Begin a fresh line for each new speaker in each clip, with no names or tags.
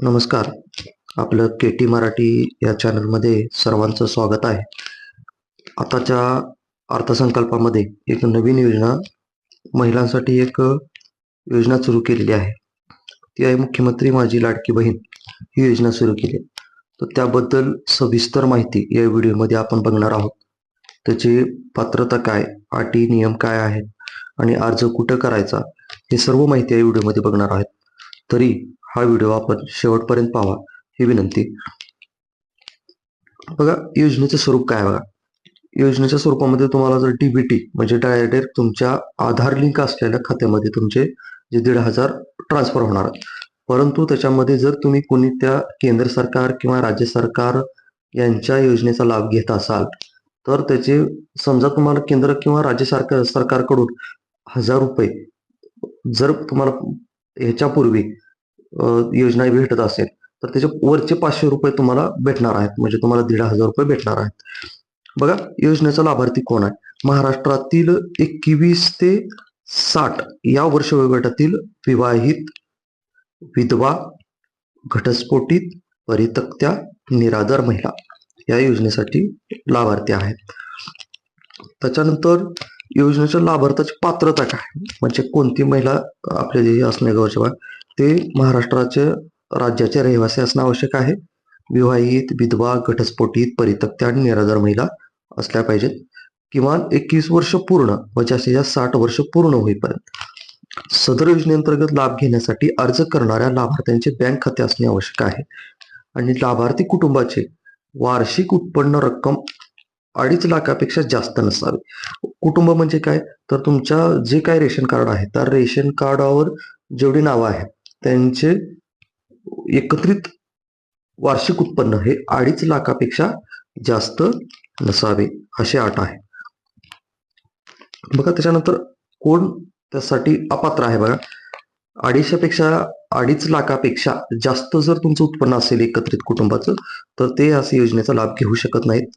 नमस्कार. आपलं के टी मराठी या चॅनलमध्ये सर्वांचं स्वागत आहे. आताच्या अर्थसंकल्पामध्ये एक नवीन योजना महिलांसाठी एक योजना सुरू केलेली आहे. ती आहे मुख्यमंत्री माझी लाडकी बहीण ही योजना सुरू केली. आहे. तर त्याबद्दल सविस्तर माहिती या व्हिडिओमध्ये आपण बघणार आहोत. त्याची पात्रता काय अटी नियम काय आहेत आणि अर्ज कुठं करायचा हे सर्व माहिती या व्हिडिओमध्ये बघणार आहेत. तरी हा व्हिडिओ आपण शेवटपर्यंत पाहा ही विनंती. बघा योजनेचं स्वरूप काय बघा? योजनेच्या स्वरूपामध्ये तुम्हाला जर डीबीटी म्हणजे डायरेक्ट तुमच्या आधार लिंक असलेल्या खात्यामध्ये तुमचे जे दीड हजार ट्रान्सफर होणार. परंतु त्याच्यामध्ये जर तुम्ही कोणी त्या केंद्र सरकार किंवा राज्य सरकार यांच्या योजनेचा लाभ घेत असाल तर त्याचे समजा तुम्हाला केंद्र किंवा राज्य सरकार सरकारकडून हजार रुपये जर तुम्हाला ह्याच्यापूर्वी योजना भेटत असेल तर त्याचे वरचे पाचशे रुपये तुम्हाला भेटणार आहेत. म्हणजे तुम्हाला दीड हजार रुपये भेटणार आहेत. बघा योजनेचा लाभार्थी कोण आहे? महाराष्ट्रातील एकवीस ते साठ या वर्ष वयोगटातील विवाहित विधवा घटस्फोटित परितक्त्या निराधार महिला या योजनेसाठी लाभार्थी आहेत. त्याच्यानंतर योजनेच्या लाभार्थ्याची पात्रता काय? म्हणजे कोणती महिला आपल्या जे असणे गरजेचं आहे ते महाराष्ट्राचे राज्याचे रहिवासी असणं आवश्यक आहे. विवाहित विधवा घटस्फोटित परितक्त्या आणि निराधार महिला असल्या पाहिजेत. किमान एकवीस वर्ष पूर्ण व जास्तीत जास्त साठ वर्ष पूर्ण होईपर्यंत. सदर योजनेअंतर्गत लाभ घेण्यासाठी अर्ज करणाऱ्या लाभार्थ्यांचे बँक खाते असणे आवश्यक आहे. आणि लाभार्थी कुटुंबाचे वार्षिक उत्पन्न रक्कम अडीच लाखापेक्षा जास्त नसावे. कुटुंब म्हणजे काय? तर तुमच्या जे काय रेशन कार्ड आहे त्या रेशन कार्डावर जेवढी नावं आहेत त्यांचे एकत्रित वार्षिक उत्पन्न हे अडीच लाखापेक्षा जास्त नसावे अशी अट आहे. बघा त्याच्यानंतर कोण त्यासाठी अपात्र आहे बघा. अडीचशेपेक्षा अडीच लाखापेक्षा जास्त जर तुमचं उत्पन्न असेल एकत्रित कुटुंबाचं तर ते असे योजनेचा लाभ घेऊ शकत नाहीत.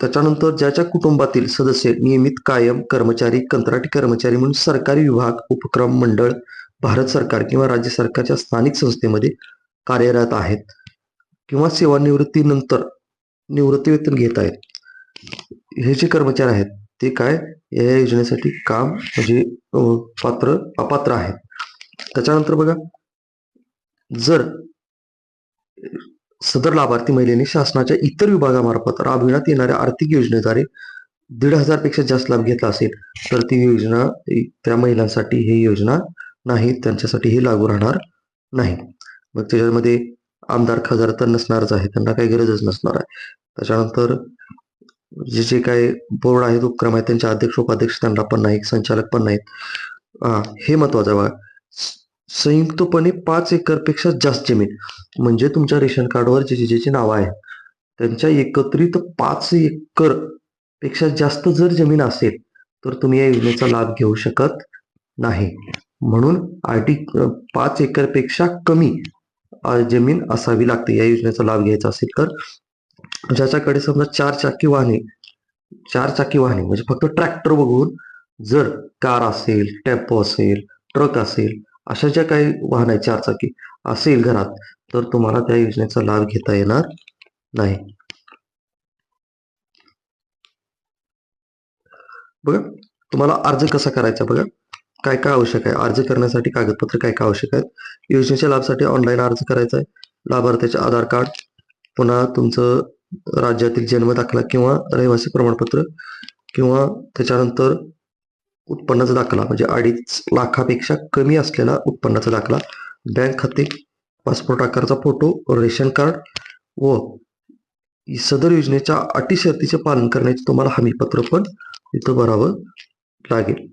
त्याच्यानंतर ज्याच्या कुटुंबातील सदस्य नियमित कायम कर्मचारी कंत्राटी कर्मचारी म्हणून सरकारी विभाग उपक्रम मंडळ भारत सरकार किंवा राज्य सरकारच्या स्थानिक संस्थेमध्ये कार्यरत आहेत किंवा सेवानिवृत्तीनंतर निवृत्ती वेतन घेत आहेत. हे जे कर्मचारी आहेत ते काय या योजनेसाठी काम म्हणजे पात्र अपात्र आहेत. त्याच्यानंतर बघा जर सदर लाभार्थी महिलेने शासनाच्या इतर विभागामार्फत राबविण्यात येणाऱ्या आर्थिक योजनेद्वारे दीड हजारपेक्षा जास्त लाभ घेतला असेल तर ती योजना त्या महिलांसाठी ही योजना नाही त्यांच्यासाठी हे लागू राहणार नाही. मग त्याच्यामध्ये आमदार खासदार तर नसणारच आहे त्यांना काही गरजच नसणार आहे. त्याच्यानंतर जे जे काही बोर्ड आहेत उपक्रम आहेत त्यांचे अध्यक्ष उपाध्यक्ष त्यांना पण नाही संचालक पण नाहीत. हा हे महत्वाचं बघा. संयुक्तपणे पाच एकरपेक्षा जास्त जमीन म्हणजे तुमच्या रेशन कार्डवर जे जे ज्याची नावं आहेत त्यांच्या एकत्रित पाच एकरपेक्षा जास्त जर जमीन असेल तर तुम्ही या योजनेचा लाभ घेऊ शकत नाही. म्हणून आयटी पाच एकरपेक्षा कमी जमीन असावी लागते या योजनेचा लाभ घ्यायचा असेल तर. ज्याच्याकडे समजा चार चाकी वाहने चार चाकी वाहने म्हणजे फक्त ट्रॅक्टर बघून जर कार असेल टेम्पो असेल ट्रक असेल अशा ज्या काही वाहन आहेत चार चाकी असेल घरात तर तुम्हाला त्या योजनेचा लाभ घेता येणार नाही. बघा तुम्हाला अर्ज कसा करायचा बघा? काय काय आवश्यक आहे? अर्ज करण्यासाठी कागदपत्र काय काय आवश्यक आहेत? योजनेच्या लाभासाठी ऑनलाईन अर्ज करायचा आहे. लाभार्थ्याचे आधार कार्ड पुन्हा तुमचं राज्यातील जन्म दाखला किंवा रहिवासी प्रमाणपत्र किंवा त्याच्यानंतर उत्पन्नाचा दाखला म्हणजे अडीच लाखापेक्षा कमी असलेला उत्पन्नाचा दाखला. बँक खाते पासपोर्ट आकाराचा फोटो रेशन कार्ड व सदर योजनेच्या अटी शर्तीचे पालन करण्याचे तुम्हाला हमीपत्र पण इथं भरावं लागेल.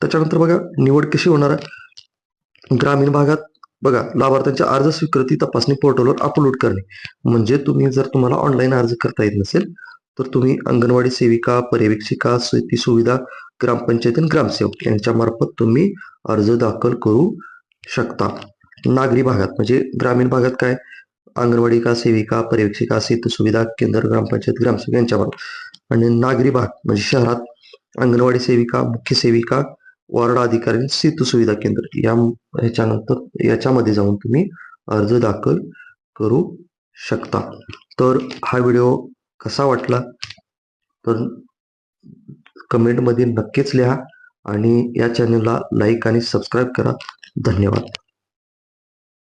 त्याच्यानंतर बघा निवड कशी होणार आहे? ग्रामीण भागात बघा लाभार्थ्यांच्या अर्ज स्वीकृती तपासणी पोर्टलवर अपलोड करणे. म्हणजे तुम्ही जर तुम्हाला ऑनलाईन अर्ज करता येत नसेल तर तुम्ही अंगणवाडी सेविका पर्यवेक्षिका शेती सुविधा ग्रामपंचायत आणि ग्रामसेवक यांच्यामार्फत तुम्ही अर्ज दाखल करू शकता. नागरी भागात म्हणजे ग्रामीण भागात काय? अंगणवाडी का सेविका पर्यवेक्षिका सेतू सुविधा केंद्र ग्रामपंचायत ग्रामसेवक यांच्यामार्फत आणि नागरी भाग म्हणजे शहरात अंगणवाडी सेविका मुख्य सेविका वॉर्ड अधिकारी सेतू सुविधा केंद्र या ह्याच्यानंतर याच्यामध्ये जाऊन तुम्ही अर्ज दाखल करू शकता. तर हा व्हिडिओ कसा वाटला? तर कमेंटमध्ये नक्कीच लिहा आणि या चॅनलला लाईक आणि सबस्क्राईब करा. धन्यवाद.